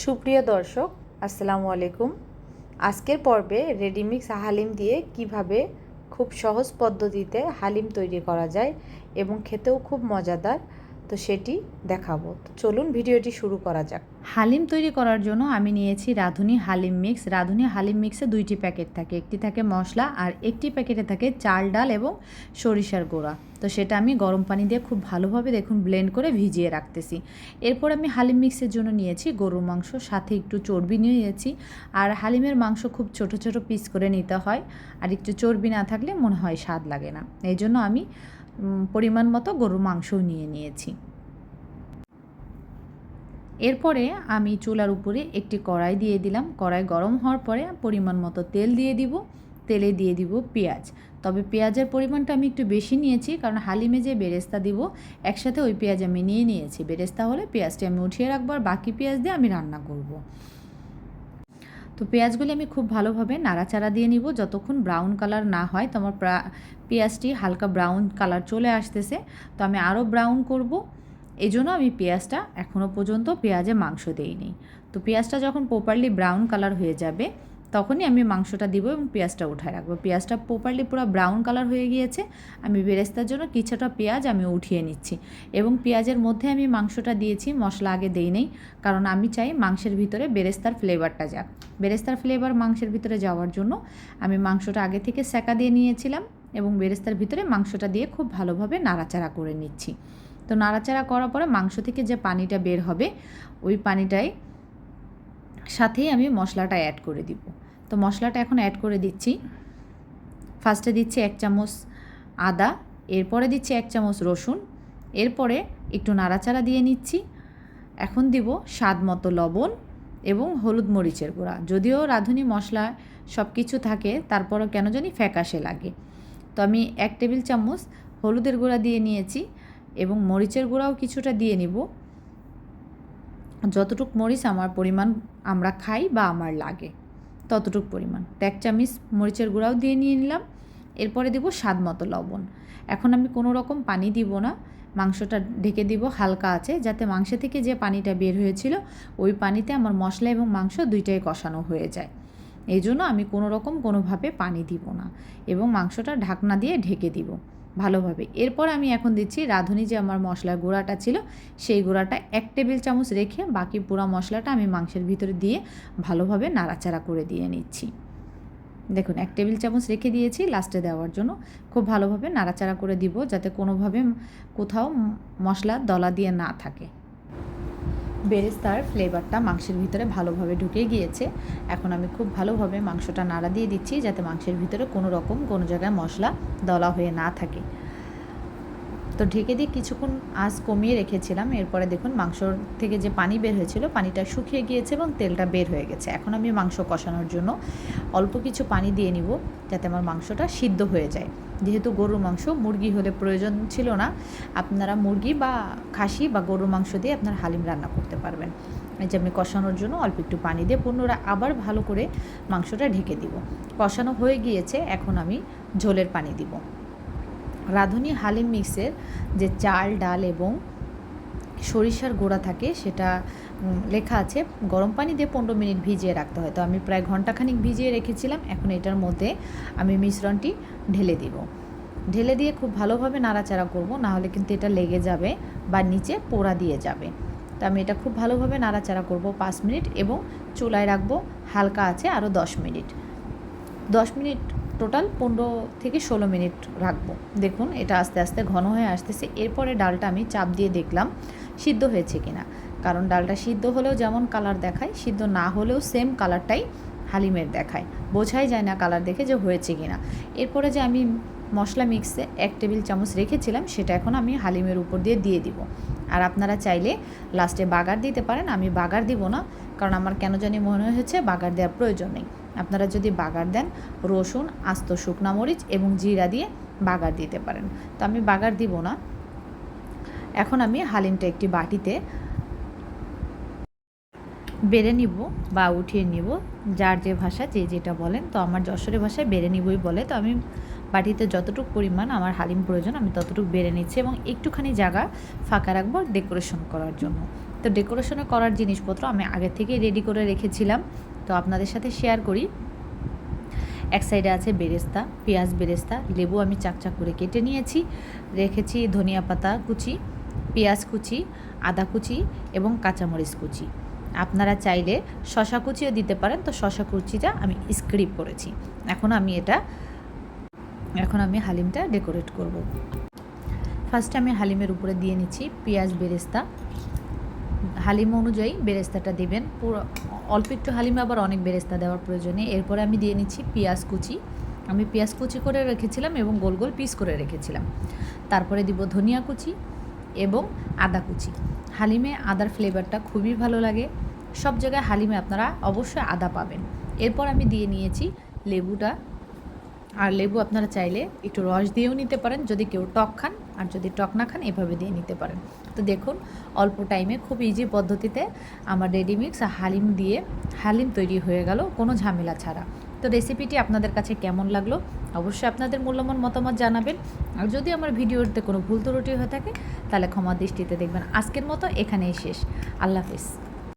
সুপ্রিয় দর্শক, আসসালামু আলাইকুম। আজকের পর্বে রেডিমিক্স হালিম দিয়ে কীভাবে খুব সহজ পদ্ধতিতে হালিম তৈরি করা যায় এবং খেতেও খুব মজাদার তো সেটি দেখাবো। তো চলুন ভিডিওটি শুরু করা যাক। হালিম তৈরি করার জন্য আমি নিয়েছি রাঁধুনি হালিম মিক্স। রাঁধুনি হালিম মিক্সে দুইটি প্যাকেট থাকে। একটি থাকে মশলা আর একটি প্যাকেটে থাকে চাল, ডাল এবং সরিষার গুঁড়া। তো সেটা আমি গরম পানি দিয়ে খুব ভালোভাবে দেখুন ব্লেন্ড করে ভিজিয়ে রাখতেছি। এরপর আমি হালিম মিক্সের জন্য নিয়েছি গরুর মাংস। সাথে একটু চর্বি নিয়েছি। আর হালিমের মাংস খুব ছোট ছোট পিস করে নিতে হয়। আর একটু চর্বি না থাকলে মনে হয় স্বাদ লাগে না। এই জন্য আমি পরিমাণ মতো গরুর মাংসও নিয়ে নিয়েছি। এরপরে আমি চুলার উপরে একটি কড়াই দিয়ে দিলাম। কড়াই গরম হওয়ার পরে পরিমাণ মতো তেল দিয়ে দিব। তেলে দিয়ে দিব পেঁয়াজ। তবে পেঁয়াজের পরিমাণটা আমি একটু বেশি নিয়েছি কারণ হালিমে যে বেরেস্তা দিব, একসাথে ওই পেঁয়াজ আমি নিয়ে নিয়েছি। বেরেস্তা হলে পেঁয়াজটি আমি উঠিয়ে রাখব আর বাকি পেঁয়াজ দিয়ে আমি রান্না করব। তো পেঁয়াজগুলি আমি খুব ভালোভাবে নাড়াচাড়া দিয়ে নিব। যতক্ষণ ব্রাউন কালার না হয়, তো আমার পেঁয়াজটি হালকা ব্রাউন কালার চলে আসতেছে। তো আমি আরও ব্রাউন করব। এই জন্য আমি পেঁয়াজটা এখনও পর্যন্ত পেঁয়াজে মাংস দিইনি। তো পেঁয়াজটা যখন প্রপারলি ব্রাউন কালার হয়ে যাবে তখনই আমি মাংসটা দিব এবং পেঁয়াজটা উঠায় রাখব। পেঁয়াজটা প্রপারলি পুরো ব্রাউন কালার হয়ে গিয়েছে। আমি বেরেস্তার জন্য কিছুটা পেঁয়াজ আমি উঠিয়ে নিচ্ছি এবং পেঁয়াজের মধ্যে আমি মাংসটা দিয়েছি, মশলা আগে দেই নেই। কারণ আমি চাই মাংসের ভিতরে বেরেস্তার ফ্লেভারটা যাক। বেরেস্তার ফ্লেভার মাংসের ভিতরে যাওয়ার জন্য আমি মাংসটা আগে থেকে সেকা দিয়ে নিয়েছিলাম এবং বেরেস্তার ভিতরে মাংসটা দিয়ে খুব ভালোভাবে নাড়াচাড়া করে নিচ্ছি। তো নাড়াচাড়া করার পরে মাংস থেকে যে পানিটা বের হবে, ওই পানিটাই সাথেই আমি মশলাটা অ্যাড করে দিব। তো মশলাটা এখন অ্যাড করে দিচ্ছি। ফার্স্টে দিচ্ছি এক চামচ আদা, এরপরে দিচ্ছি এক চামচ রসুন, এরপরে একটু নাড়াচাড়া দিয়ে নিচ্ছি। এখন দিব স্বাদ মতো লবণ এবং হলুদ মরিচের গুঁড়া। যদিও রাঁধুনি মশলা সব কিছু থাকে, তারপরও কেন জানি ফ্যাকাশে লাগে। তো আমি এক টেবিল চামচ হলুদের গুঁড়া দিয়ে নিয়েছি এবং মরিচের গুঁড়াও কিছুটা দিয়ে নিব। যতটুক মরিচ আমার পরিমাণ আমরা খাই বা আমার লাগে, ততটুক পরিমাণ। তো এক চামচ, মরিচের গুঁড়াও দিয়ে নিয়ে নিলাম, এরপরে দেবো স্বাদ মতো লবণ। এখন আমি কোনো রকম পানি দিব না, মাংসটা ঢেকে দিব হালকা আছে, যাতে মাংস থেকে যে পানিটা বের হয়েছিল, ওই পানিতে আমার মশলা এবং মাংস দুইটাই কষানো হয়ে যায়। এই জন্য আমি কোনো রকম কোনোভাবে পানি দিব না, এবং মাংসটা ঢাকনা দিয়ে ঢেকে দিব। ভালোভাবে। এরপর আমি এখন দিচ্ছি রাঁধুনি যে আমার মশলার গুঁড়াটা ছিল, সেই গুঁড়াটা এক টেবিল চামচ রেখে বাকি পুরো মশলাটা আমি মাংসের ভিতরে দিয়ে ভালোভাবে নাড়াচাড়া করে দিয়ে নিচ্ছি। দেখুন, এক টেবিল চামচ রেখে দিয়েছি লাস্টে দেওয়ার জন্য। খুব ভালোভাবে নাড়াচাড়া করে দিব যাতে কোনোভাবে কোথাও মশলা দলা দিয়ে না থাকে। বেরেস্তার ফ্লেভারটা মাংসের ভিতরে ভালোভাবে ঢুকে গিয়েছে। এখন আমি খুব ভালোভাবে মাংসটা নাড়া দিয়ে দিচ্ছি যাতে মাংসের ভিতরে কোনো রকম কোনো জায়গায় মশলা দলা হয়ে না থাকে। তো ঢেকে দিয়ে কিছুক্ষণ আঁচ কমিয়ে রেখেছিলাম। এরপরে দেখুন মাংস থেকে যে পানি বের হয়েছিল, পানিটা শুকিয়ে গিয়েছে এবং তেলটা বের হয়ে গেছে। এখন আমি মাংস কষানোর জন্য অল্প কিছু পানি দিয়ে নিব যাতে আমার মাংসটা সিদ্ধ হয়ে যায়। যেহেতু গরুর মাংস মুরগি হলে প্রয়োজন ছিল না, আপনারা মুরগি বা খাসি বা গরুর মাংস দিয়ে আপনার হালিম রান্না করতে পারবেন। এই যে আমি কষানোর জন্য অল্প একটু পানি দিয়ে পুনরায় আবার ভালো করে মাংসটা ঢেকে দিব। কষানো হয়ে গিয়েছে, এখন আমি ঝোলের পানি দিব। রাঁধুনি হালিম মিক্সের যে চাল, ডাল এবং সরিষার গোড়া থাকে, সেটা লেখা আছে, গরম পানি দিয়ে পনেরো মিনিট ভিজিয়ে রাখতে হয়। তো আমি প্রায় ঘন্টাখানিক ভিজিয়ে রেখেছিলাম, এখন এটার মধ্যে আমি মিশ্রণটি ঢেলে দিব। ঢেলে দিয়ে খুব ভালোভাবে নাড়াচাড়া করব না হলে কিন্তু এটা লেগে যাবে বা নিচে পোড়া দিয়ে যাবে। তো আমি এটা খুব ভালোভাবে নাড়াচাড়া করব পাঁচ মিনিট এবং চুলায় রাখব হালকা আছে আরও দশ মিনিট। দশ মিনিট টোটাল পনেরো থেকে ষোলো মিনিট রাখব। দেখুন, এটা আস্তে আস্তে ঘন হয়ে আসতেছে। এরপরে ডালটা আমি চাপ দিয়ে দেখলাম সিদ্ধ হয়েছে কিনা। কারণ ডালটা সিদ্ধ হলেও যেমন কালার দেখায়, সিদ্ধ না হলেও সেম কালারটাই হালিমের দেখায়। বোঝাই যায় না কালার দেখে যে হয়েছে কিনা। এরপরে যে আমি মশলা মিক্সে এক টেবিল চামচ রেখেছিলাম, সেটা এখন আমি হালিমের উপর দিয়ে দিয়ে দিব। আর আপনারা চাইলে লাস্টে বাগার দিতে পারেন। আমি বাগার দিব না, কারণ আমার কেন জানি মনে হয়েছে বাগার দেওয়ার প্রয়োজন নেই। আপনারা যদি বাগার দেন, রসুন, আস্ত শুকনা মরিচ এবং জিরা দিয়ে বাগার দিতে পারেন। তো আমি বাগার দিব না। এখন আমি হালিমটা একটি বাটিতে বেড়ে নিব বা উঠিয়ে নিব। যার যে ভাষা, যে যেটা বলেন, তো আমার যশোরের ভাষায় বেড়ে নিবই বলে। তো আমি বাটিতে যতটুকু পরিমাণ আমার হালিম প্রয়োজন, আমি ততটুকু বেড়ে নিচ্ছি এবং একটুখানি জায়গা ফাঁকা রাখব ডেকোরেশন করার জন্য। তো ডেকোরেশনে করার জিনিসপত্র আমি আগে থেকেই রেডি করে রেখেছিলাম। তো আপনাদের সাথে শেয়ার করি। এক সাইডে আছে বেরেস্তা, পেঁয়াজ বেরেস্তা, লেবু আমি চাকচাক করে কেটে নিয়েছি। রেখেছি ধনিয়া পাতা কুচি, পেঁয়াজ কুচি, আদা কুচি এবং কাঁচামরিচ কুচি। আপনারা চাইলে শশা কুচিও দিতে পারেন, তো শশা কুচিটা আমি স্ক্রিপ করেছি। এখন আমি এটা, এখন আমি হালিমটা ডেকোরেট করব। ফার্স্টে আমি হালিমের উপরে দিয়ে নিচ্ছি পেঁয়াজ বেরেস্তা। হালিম অনুযায়ী বেরেস্তাটা দেবেন। পুরো, অল্প একটু হালিমে, আবার অনেক বেরেস্তা দেওয়ার প্রয়োজনে। এরপরে আমি দিয়ে নিচ্ছি পেঁয়াজ কুচি। আমি পেঁয়াজ কুচি করে রেখেছিলাম এবং গোল গোল পিস করে রেখেছিলাম। তারপরে দিব ধনিয়া কুচি এবং আদা কুচি। হালিমে আদার ফ্লেভারটা খুবই ভালো লাগে। সব জায়গায় হালিমে আপনারা অবশ্যই আদা পাবেন। এরপর আমি দিয়ে নিয়েছি লেবুটা। আর লেবু আপনারা চাইলে একটু রস দিয়েও নিতে পারেন, যদি কেউ টক খান, আর যদি টক না খান, এভাবে দিয়ে নিতে পারেন। তো দেখুন, অল্প টাইমে খুব ইজি পদ্ধতিতে আমার রেডিমিক্স আর হালিম দিয়ে হালিম তৈরি হয়ে গেল, কোনো ঝামেলা ছাড়া। তো রেসিপিটি আপনাদের কাছে কেমন লাগল? অবশ্যই আপনাদের মূল্যবান মতামত জানাবেন। আর যদি আমার ভিডিওতে কোনো ভুল ত্রুটি হয়ে থাকে, তাহলে ক্ষমা দৃষ্টিতে দেখবেন। আজকের মতো এখানেই শেষ। আল্লাহ হাফিজ।